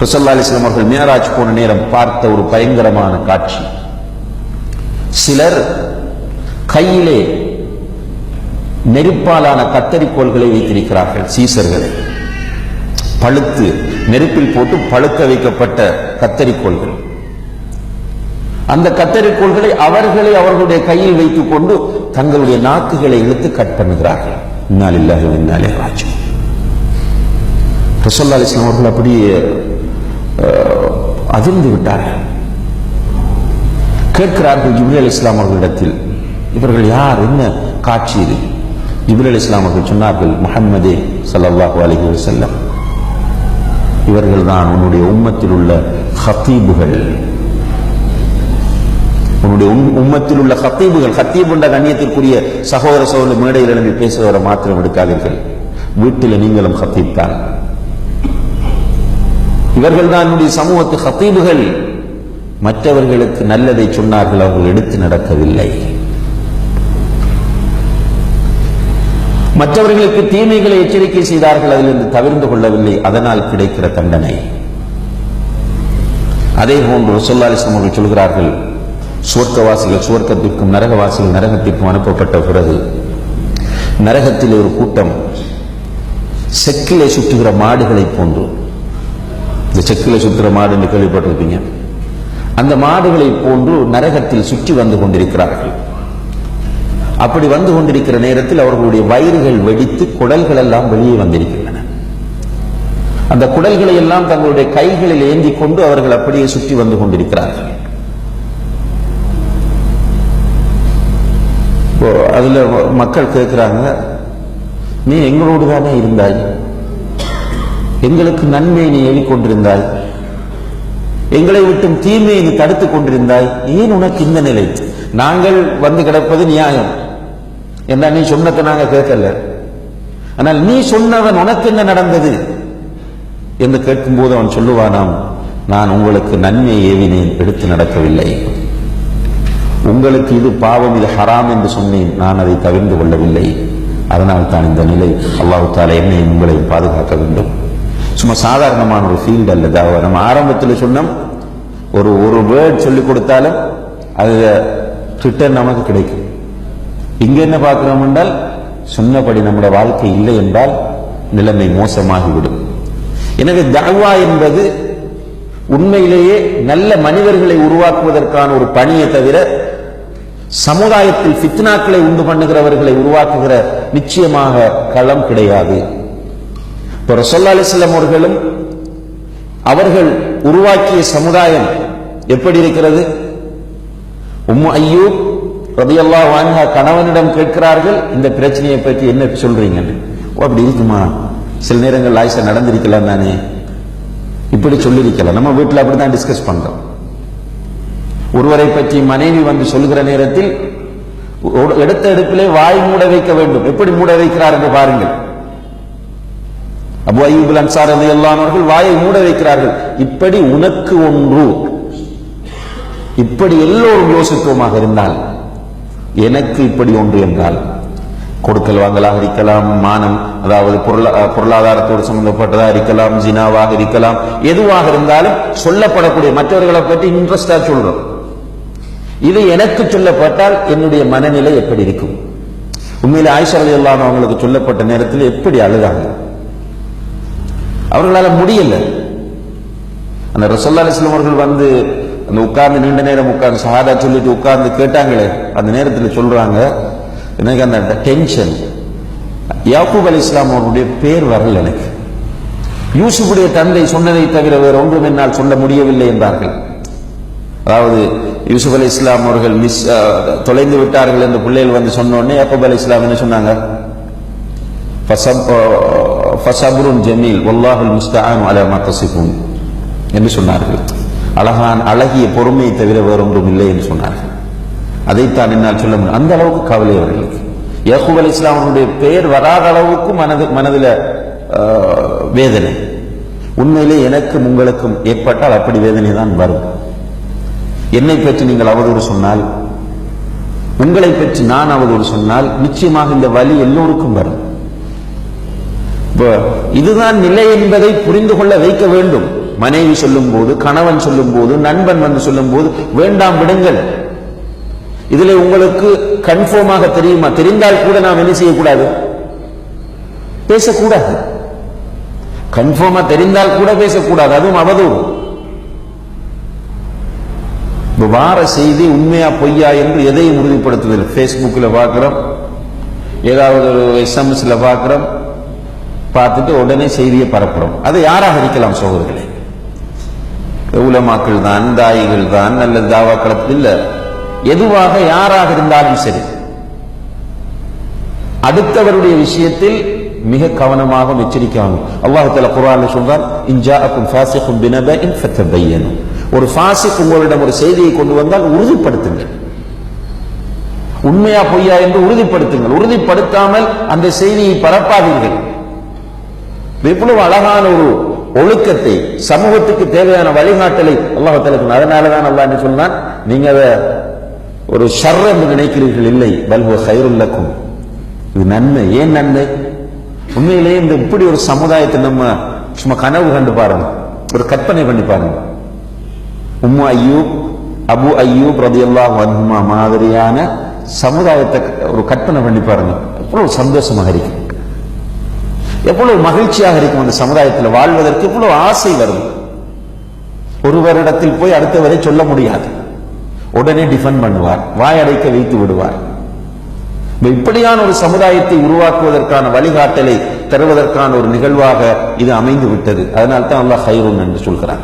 ரசல்லா அலிஸ்லாம் அவர்கள் மேராஜ் போன நேரம் பார்த்த ஒரு பயங்கரமான காட்சி. சிலர் கையிலே நெருப்பாலான கத்தரிக்கோள்களை வைத்திருக்கிறார்கள் சீசர்களை. பழுத்து நெருப்பில் போட்டு பழுக்க வைக்கப்பட்ட கத்தரிக்கோள்கள். அந்த கத்தரிக்கோள்களை அவர்களை அவர்களுடைய கையில் வைத்துக் கொண்டு தங்களுடைய நாக்குகளை இழுத்து கட் பண்ணுகிறார்கள். இன்னாலில்லாஹி இன்னாலே ராஜு ரசோல்லா அலிஸ்லாம் அவர்கள் அப்படியே அதிர்ந்து விட்டார்கள் கேட்கிறார்கள் ஜிப்ரி அலி இஸ்லாம் அவர்களிடத்தில் இவர்கள் யார்? என்ன காட்சி இது? ஜிப்ரி அலி இஸ்லாம் அவர்கள் சொன்னார்கள் முஹம்மதே ஸல்லல்லாஹு அலைஹி செல்லம் இவர்கள் தான் உன்னுடைய உம்மத்தில் உள்ள ஹத்தீபுகள். உன்னுடைய உம்மத்தில் உள்ள ஹத்தீபுகள் ஹத்தீப் என்ற கண்ணியத்திற்குரிய சகோதர சகோதர மேடையில் இருந்து பேசுவதை மாத்திரம் எடுக்காதீர்கள். வீட்டில் நீங்களும் ஹத்தீப் தான். இவர்கள் தான் என்னுடைய சமூகத்து ஹத்தீபுகள் மற்றவர்களுக்கு நல்லதை சொன்னார்கள் அவர்கள் எடுத்து நடக்கவில்லை. மற்றவர்களுக்கு தீமைகளை எச்சரிக்கை செய்தார்கள் அதிலிருந்து தவிர்ந்து கொள்ளவில்லை அதனால் கிடைக்கிற தண்டனை. அதே போன்று ரசூல்லா அவர்கள் சொல்கிறார்கள் சுவர்க்கவாசிகள் சுவர்க்கத்திற்கும் நரகவாசிகள் நரகத்திற்கும் அனுப்பப்பட்ட பிறகு நரகத்தில் ஒரு கூட்டம் செக்கிலே சுற்றுகிற மாடுகளை போன்று இந்த செக்கில் சுற்றுற மாடு என்று கேள்விப்பட்டிருப்பீங்க. அந்த மாடுகளை போன்று நரகத்தில் சுற்றி வந்து கொண்டிருக்கிறார்கள். அப்படி வந்து கொண்டிருக்கிற நேரத்தில் அவர்களுடைய வயிறுகள் வெடித்து குடல்கள் எல்லாம் வெளியே வந்திருக்கின்றன. அந்த குடல்களை எல்லாம் தங்களுடைய கைகளில் ஏந்தி கொண்டு அவர்கள் அப்படியே சுற்றி வந்து கொண்டிருக்கிறார்கள். அதுல மக்கள் கேட்கிறாங்க நீ எங்களோடு தானே இருந்தாய்? எங்களுக்கு நன்மையை நீ எண்ணிக்கொண்டிருந்தாய் எங்களை விட்டும் தீமையை நீ தடுத்துக் கொண்டிருந்தாய். ஏன் உனக்கு இந்த நிலை? நாங்கள் வந்து கிடப்பது நியாயம். என்ன நீ சொன்னதை நாங்க கேட்கல. ஆனால் நீ சொன்னவன் உனக்கு என்ன நடந்தது? என்று கேட்கும்போது அவன் சொல்லுவானாம் நான் உங்களுக்கு நன்மை ஏவினேன் எடுத்து நடக்கவில்லை. உங்களுக்கு இது பாவம் இது ஹராம் என்று சொன்னேன். நான் அதை தவிர்ந்து கொள்ளவில்லை. அதனால் தான் இந்த நிலை. அல்லாஹு தாலா என்னை உங்களை பாதுகாக்க வேண்டும். சும்மா சாதாரணமான ஒரு ஃபீல்டு அல்ல தாவா நம்ம ஆரம்பத்தில் சொன்னோம் ஒரு ஒரு வேர்ட் சொல்லி கொடுத்தாலும் அது ரிட்டர்ன் நமக்கு கிடைக்கும். இங்கே என்ன பார்க்கிறோம் என்றால் சொன்னபடி நம்முடைய வாழ்க்கை இல்லை என்றால் நிலைமை மோசமாகிவிடும். எனவே தாவா என்பது உண்மையிலேயே நல்ல மனிதர்களை உருவாக்குவதற்கான ஒரு பணியை தவிர சமுதாயத்தில் ஃபித்னாக்களை உண்டு பண்ணுகிறவர்களை உருவாக்குகிற நிச்சயமாக களம் கிடையாது. இப்போ ரசோல்லா அலிஸ்லாம் அவர்களும் அவர்கள் உருவாக்கிய சமுதாயம் எப்படி இருக்கிறது? உம்மு ஐயூப் ரதியல்லா வாங்க கணவனிடம் கேட்கிறார்கள் இந்த பிரச்சனையை பற்றி என்ன சொல்றீங்கன்னு. ஓ அப்படி இருக்குமா? சில நேரங்கள் ஆயிஷா நடந்திருக்கலாம் தானே. இப்படி சொல்லியிருக்கலாம். நம்ம வீட்டில் அப்படிதான் டிஸ்கஸ் பண்றோம். ஒருவரை பற்றி மனைவி வந்து சொல்கிற நேரத்தில் ஒரு எடுத்த எடுப்பிலே வாய் மூட வைக்க வேண்டும். எப்படி மூட வைக்கிறார் என்று பாருங்கள். அபு அய்யூபுல் அன்சார் அவர்கள் வாயை மூட வைக்கிறார்கள். இப்படி உனக்கு ஒன்று. இப்படி எல்லோரும் யோசித்துவமாக இருந்தால் எனக்கு இப்படி ஒன்று என்றால் கொடுக்கல் வாங்கலாக இருக்கலாம் மானம் அதாவது பொருளா- பொருளாதாரத்தோடு சம்பந்தப்பட்டதாக இருக்கலாம் ஜினாவாக இருக்கலாம் எதுவாக இருந்தாலும் சொல்லப்படக்கூடிய மற்றவர்களை பற்றி இன்ட்ரெஸ்டா சொல்றோம். இது எனக்கு சொல்லப்பட்டால் என்னுடைய மனநிலை எப்படி இருக்கும்? உண்மையில ஆயிஷா இல்லாமல் அவங்களுக்கு சொல்லப்பட்ட நேரத்தில் எப்படி அழுதாங்க? அவர்களால் முடியல. அந்த ரசோல்லா அலிஸ்லாம் அவர்கள் வந்து அந்த உட்கார்ந்து நீண்ட நேரம் உட்கார்ந்து சஹாதா சொல்லிட்டு உட்கார்ந்து கேட்டாங்களே அந்த நேரத்தில் சொல்றாங்க எனக்கு அந்த டென்ஷன் யாக்கூப் அலி இஸ்லாம் அவருடைய பேர் வரல எனக்கு. யூசுஃபுடைய தந்தை சொன்னதை தவிர வேறு ஒன்றும் என்னால் சொல்ல முடியவில்லை என்றார்கள் அதாவது யூசுப் அலி இஸ்லாம் அவர்கள் மிஸ் தொலைந்து விட்டார்கள் என்று பிள்ளைகள் வந்து சொன்ன உடனே யாக்கூப் அலி இஸ்லாம் என்ன சொன்னாங்க? ஃபசபுருன் ஜமீல் வல்லாஹுல் முஸ்தான் அலமா தசிபுன் என்று சொன்னார்கள். அழகான் அழகிய பொறுமையை தவிர வேறொன்றும் இல்லை என்று சொன்னார்கள். அதைத்தான் என்னால் சொல்ல முடியும். அந்த அளவுக்கு கவலை அவர்களுக்கு யாக்கூப் அலி இஸ்லாமனுடைய பெயர் வராத அளவுக்கு மனது மனதில் வேதனை. உண்மையிலே எனக்கும் உங்களுக்கும் ஏற்பட்டால் அப்படி வேதனை தான் வரும். என்னை பற்றி நீங்கள் அவதூறு சொன்னால் உங்களை பற்றி நான் அவதூறு சொன்னால் நிச்சயமாக இந்த வலி எல்லோருக்கும் வரும். இதுதான் நிலை என்பதை புரிந்து கொள்ள வைக்க வேண்டும். மனைவி சொல்லும் போது கணவன் சொல்லும் போது நண்பன் வந்து சொல்லும் போது வேண்டாம் விடுங்கள். இதுல உங்களுக்கு கன்ஃபார்மாக தெரியுமா? தெரிந்தால் கூட நாம் என்ன செய்யக்கூடாது? பேசக்கூடாது. கன்ஃபார்மா தெரிந்தால் கூட பேசக்கூடாது. அதுவும் அவதூறு. வார செய்தி உண்மையா பொய்யா என்று எதையும் உறுதிப்படுத்துவதில்லை. ஃபேஸ்புக்கில் பார்க்கிறோம். ஏதாவது ஒரு எஸ்எம்எஸ்ல பார்க்கிறோம். பார்த்துட்டு உடனே செய்தியை பரப்புறோம் அதை யாராக இருக்கலாம் சகோதரர்களே? உலமாக்கள் தான் தாயிகள் தான் நல்ல தாவாக்களத்தில் இல்ல. எதுவாக யாராக இருந்தாலும் சரி. அடுத்தவருடைய விஷயத்தில் மிக கவனமாக எச்சரிக்காமல் அல்லாஹ் தஆலா குர்ஆன்ல சொல்றான் ஃபாசிக்கும் ஃபாசிகும் பினபஇன் ஒரு ஃபாசிக் உங்களிடம் ஒரு செய்தியை கொண்டு வந்தால் உறுதிப்படுத்துங்கள். உண்மையா பொய்யா என்று உறுதிப்படுத்துங்கள். உறுதிப்படுத்தாமல் அந்த செய்தியை பரப்பாதீர்கள். இவ்வளவு அழகான ஒரு ஒழுக்கத்தை சமூகத்துக்கு தேவையான வழிகாட்டலை அல்லாஹ் தலக்கு அதனாலதான் அல்லா என்ன சொன்னான் நீங்க அதை ஒரு ஷர் என்று நினைக்கிறீர்கள். இல்லை. பல்வ ஹைருல்லக்கும் இது நன்மை. ஏன் நன்மை? உண்மையிலேயே இந்த இப்படி ஒரு சமுதாயத்தை நம்ம சும்மா கனவு கண்டு பாருங்க. ஒரு கற்பனை பண்ணி பாருங்க. உம்மு ஐயூப் அபு ஐயூப் ரதியல்லாஹு வன்மா மாதிரியான சமுதாயத்தை ஒரு கற்பனை பண்ணி பாருங்க. எவ்வளவு சந்தோஷமாக இருக்கு. எவ்வளவு மகிழ்ச்சியாக இருக்கும் அந்த சமுதாயத்தில் வாழ்வதற்கு எவ்வளவு ஆசை வரும். ஒருவரிடத்தில் போய் அடுத்தவரை சொல்ல முடியாது. உடனே டிஃபெண்ட் பண்ணுவார் வாயடைக்க வைத்து விடுவார். இப்படியான ஒரு சமுதாயத்தை உருவாக்குவதற்கான வழிகாட்டலை தருவதற்கான ஒரு நிகழ்வாக இது அமைந்து விட்டது அதனால்தான் அல்லாஹ் ஹைரூன் என்று சொல்கிறான்.